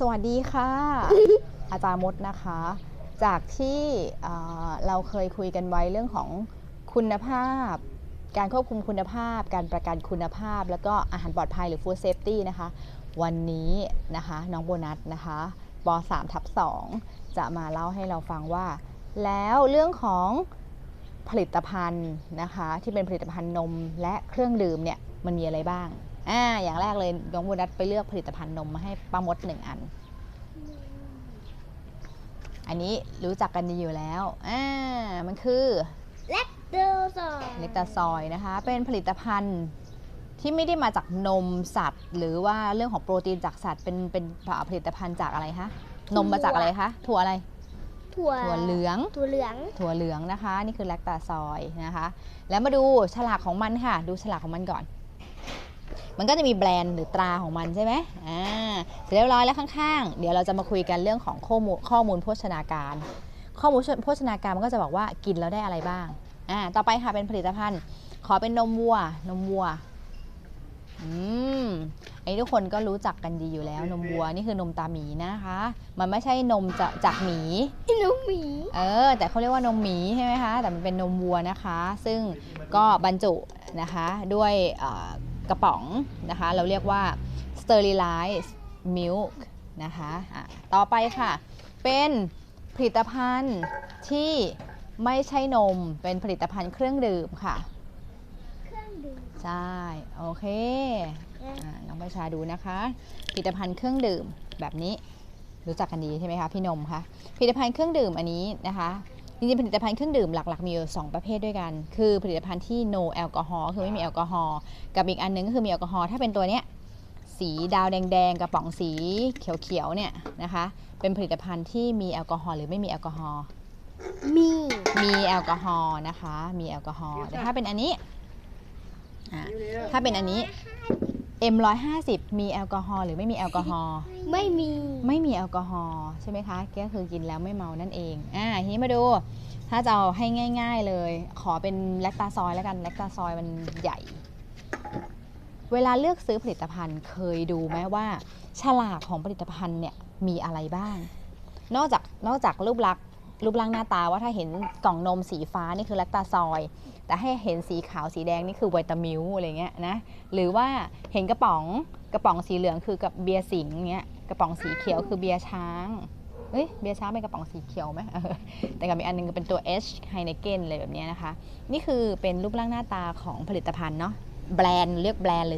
สวัสดีค่ะ อาจารย์มดนะคะ จากที่เอ่อเราเคยคุยกันไว้เรื่องของคุณภาพ การควบคุมคุณภาพ การประกันคุณภาพ แล้วก็อาหารปลอดภัยหรือ food safety นะคะ วันนี้นะคะน้องโบนัสนะคะป 3 ทับ2จะมาเล่าให้เราฟังว่า แล้วเรื่องของผลิตภัณฑ์นะคะที่เป็นผลิตภัณฑ์นมและเครื่องดื่มเนี่ยมันมีอะไรบ้าง อ่าอย่างแรกเลยน้องโบนัสไปเลือกผลิตภัณฑ์นมมาให้ป้ามดหนึ่งอัน อันนี้รู้จักกันดีอยู่แล้วอ่ามันคือแลคโตซอยเนกตาซอยนะคะ เป็นผลิตภัณฑ์ที่ไม่ได้มาจากนมสัตว์ หรือว่าเรื่องของโปรตีนจากสัตว์ เป็นเป็นผลิตภัณฑ์จากอะไรคะนมมาจากอะไรคะถั่วอะไรถั่วถั่วเหลืองถั่วเหลืองถั่วเหลืองนะคะ นี่คือแลคตาซอยนะคะ แล้วมาดูฉลากของมันค่ะ ดูฉลากของมันก่อน มันก็จะมีแบรนด์หรือตราของมันใช่ไหมอ่าเสร็จเรียบร้อยแล้วข้างๆ เดี๋ยวเราจะมาคุยกันเรื่องของข้อมูลข้อมูลโภชนาการ ข้อมูลโภชนาการมันก็จะบอกว่ากินแล้วได้อะไรบ้างอ่าต่อไปค่ะเป็นผลิตภัณฑ์ ขอเป็นนมวัวนมวัวอืมอันนี้ทุกคนก็รู้จักกันดีอยู่แล้ว นมวัวนี่คือนมตาหมีนะคะ มันไม่ใช่นมจะจากหมีหนูหมี เออ แต่เขาเรียกว่านมหมีใช่ไหมคะ แต่มันเป็นนมวัวนะคะ ซึ่งก็บรรจุนะคะด้วยเอ่อ กระป๋องนะคะ เราเรียกว่า sterilized milk นะคะอะต่อไปค่ะ เป็นผลิตภัณฑ์ที่ไม่ใช่นม เป็นผลิตภัณฑ์เครื่องดื่มค่ะ เครื่องดื่ม ใช่ โอเคอะน้องประชาดูนะคะ ผลิตภัณฑ์เครื่องดื่มแบบนี้ รู้จักกันดีใช่ไหมคะพี่นมคะ ผลิตภัณฑ์เครื่องดื่มอันนี้นะคะ จริงๆผลิตภัณฑ์เครื่องดื่มหลักๆ มีอยู่สองประเภทด้วยกัน คือผลิตภัณฑ์ที่ no แอลกอฮอล์คือไม่มีแอลกอฮอล์กับอีกอันนึงก็คือมีแอลกอฮอล์ถ้าเป็นตัวเนี้ยสีดาวแดงๆกระป๋องสีเขียวๆเนี่ยนะคะ เป็นผลิตภัณฑ์ที่มีแอลกอฮอล์หรือไม่มีแอลกอฮอล์มีมีแอลกอฮอล์นะคะ มีแอลกอฮอล์แต่ถ้าเป็นอันนี้อะถ้าเป็นอันนี้ M150 มีแอลกอฮอล์หรือไม่มีแอลกอฮอล์ไม่มีไม่มีแอลกอฮอล์ใช่ไหมคะก็คือกินแล้วไม่เมานั่นเองอ่าทีนี้มาดู ถ้าจะเอาให้ง่าย ๆเลย ขอเป็นแลคตาซอยแล้วกันแลคตาซอยมันใหญ่ เวลาเลือกซื้อผลิตภัณฑ์เคยดูไหมว่า ฉลากของผลิตภัณฑ์เนี่ยมีอะไรบ้าง นอกจากนอกจากรูปลักษณ์ รูปร่างหน้าตาว่าถ้าเห็นกล่องนมสีฟ้านี่คือแลคตาซอยแต่ให้เห็นสีขาวสีแดงนี่คือไวตามิลอะไรเงี้ยนะหรือว่าเห็นกระป๋องกระป๋องสีเหลืองคือกับเบียร์สิงเงี้ยกระป๋องสีเขียวคือเบียร์ช้างเฮ้ยเบียร์ช้างเป็นกระป๋องสีเขียวไหมแต่กับอีกอันหนึงเป็นตัว H Heineken อะไรแบบนี้นะคะ นี่คือเป็นรูปร่างหน้าตาของผลิตภัณฑ์เนาะแบรนด์เรียกแบรนด์เลย